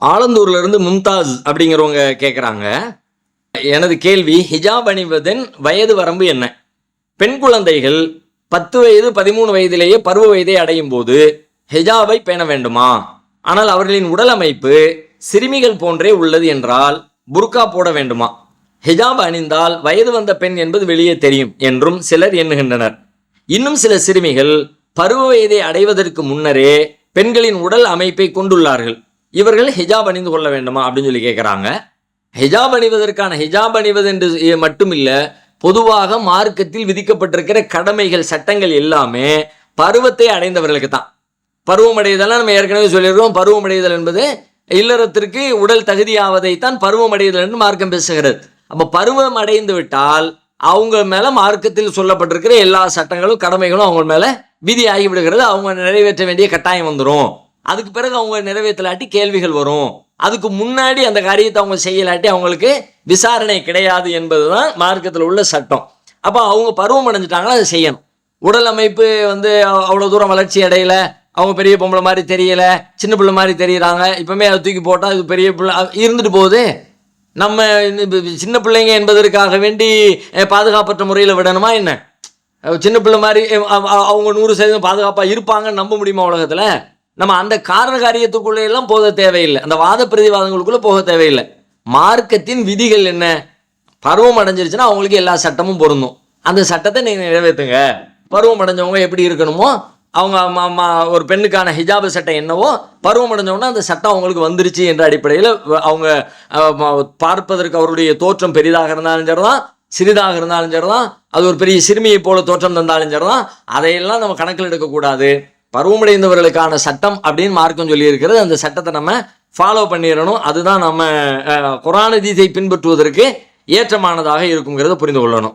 ஆலந்தூர்ல இருந்து மும்தாஸ் அப்படிங்கிறவங்க கேட்குறாங்க எனது கேள்வி ஹிஜாப் அணிவதன் வயது வரம்பு என்ன? பெண் குழந்தைகள் பத்து வயது பதிமூணு வயதிலேயே பருவ வயதை அடையும் போது ஹிஜாபை பேண வேண்டுமா? ஆனால் அவர்களின் உடல் அமைப்பு சிறுமிகள் போன்றே உள்ளது என்றால் புர்கா போட வேண்டுமா? ஹிஜாப் அணிந்தால் வயது வந்த பெண் என்பது வெளியே தெரியும் என்றும் சிலர் எண்ணுகின்றனர். இன்னும் சில சிறுமிகள் பருவ வயதை அடைவதற்கு முன்னரே பெண்களின் உடல் அமைப்பை கொண்டுள்ளார்கள். இவர்கள் ஹிஜாப் அணிந்து கொள்ள வேண்டுமா அப்படின்னு சொல்லி கேட்குறாங்க ஹிஜாப் அணிவதற்கான ஹிஜாப் அணிவது என்று மட்டும் இல்லை பொதுவாக மார்க்கத்தில் விதிக்கப்பட்டிருக்கிற கடமைகள் சட்டங்கள் எல்லாமே பருவத்தை அடைந்தவர்களுக்கு தான். பருவமடைதலாம் நம்ம ஏற்கனவே சொல்லியிருக்கோம் பருவமடைதல் என்பது இல்லறத்திற்கு உடல் தகுதியாவதைத்தான் பருவமடைதல் என்று மார்க்கம் பேசுகிறது. அப்போ பருவம் அடைந்து விட்டால் அவங்க மேலே மார்க்கத்தில் சொல்லப்பட்டிருக்கிற எல்லா சட்டங்களும் கடமைகளும் அவங்க மேலே விதி விடுகிறது. அவங்க நிறைவேற்ற வேண்டிய கட்டாயம் வந்துடும் அதுக்கு பிறகு அவங்க நிறைவேற்றலாட்டி கேள்விகள் வரும். அதுக்கு முன்னாடி அந்த காரியத்தை அவங்க செய்யலாட்டி அவங்களுக்கு விசாரணை கிடையாது என்பது தான் மார்க்கத்தில் உள்ள சட்டம். அப்போ அவங்க பருவம் அடைஞ்சிட்டாங்கன்னா அதை செய்யணும். உடல் அமைப்பு வந்து அவ்- தூரம் வளர்ச்சி அடையல. அவங்க பெரிய பொம்பளை மாதிரி தெரியல. சின்ன பிள்ளை மாதிரி தெரியுறாங்க. இப்பவுமே அதை தூக்கி போட்டால் இது பெரிய பிள்ளை இருந்துட்டு போகுது. நம்ம இந்த சின்ன பிள்ளைங்க என்பதற்காக வேண்டி பாதுகாப்பற்ற முறையில் விடணுமா என்ன? சின்ன பிள்ளை மாதிரி அவங்க நூறு சதவீதம் பாதுகாப்பாக இருப்பாங்கன்னு நம்ப முடியுமா உலகத்தில்? நம்ம அந்த காரண காரியத்துக்குள்ளே எல்லாம் போக தேவையில்லை. அந்த வாத பிரதிவாதங்களுக்குள்ளே போக தேவையில்லை. மார்க்கத்தின் விதிகள் என்ன? பருவம் அடைஞ்சிருச்சுன்னா அவங்களுக்கு எல்லா சட்டமும் பொருந்தும். அந்த சட்டத்தை நீங்கள் நிறைவேற்றுங்க பருவம் அடைஞ்சவங்க எப்படி இருக்கணுமோ அவங்க ம- ம- ஒரு பெண்ணுக்கான ஹிஜாபு சட்டம் என்னவோ பருவம் அடைஞ்சவொடனே அந்த சட்டம் அவங்களுக்கு வந்துருச்சு என்ற அடிப்படையில் அவங்க பார்ப்பதற்கு அவருடைய தோற்றம் பெரிதாக இருந்தாலும் சரிதான் சிறிதாக இருந்தாலும் சரிதான் அது ஒரு பெரிய சிறுமியை போல தோற்றம் தந்தாலும் சரிதான் அதையெல்லாம் நம்ம கணக்கில் எடுக்கக்கூடாது. பருவமடைந்தவர்களுக்கான சட்டம் அப்படின்னு மார்க்கம் சொல்லியிருக்கிறது. அந்த சட்டத்தை நம்ம ஃபாலோ பண்ணிடணும். அதுதான் நம்ம குரான குரான் பின்பற்றுவதற்கு ஏற்றமானதாக இருக்குங்கிறத புரிந்து கொள்ளணும்.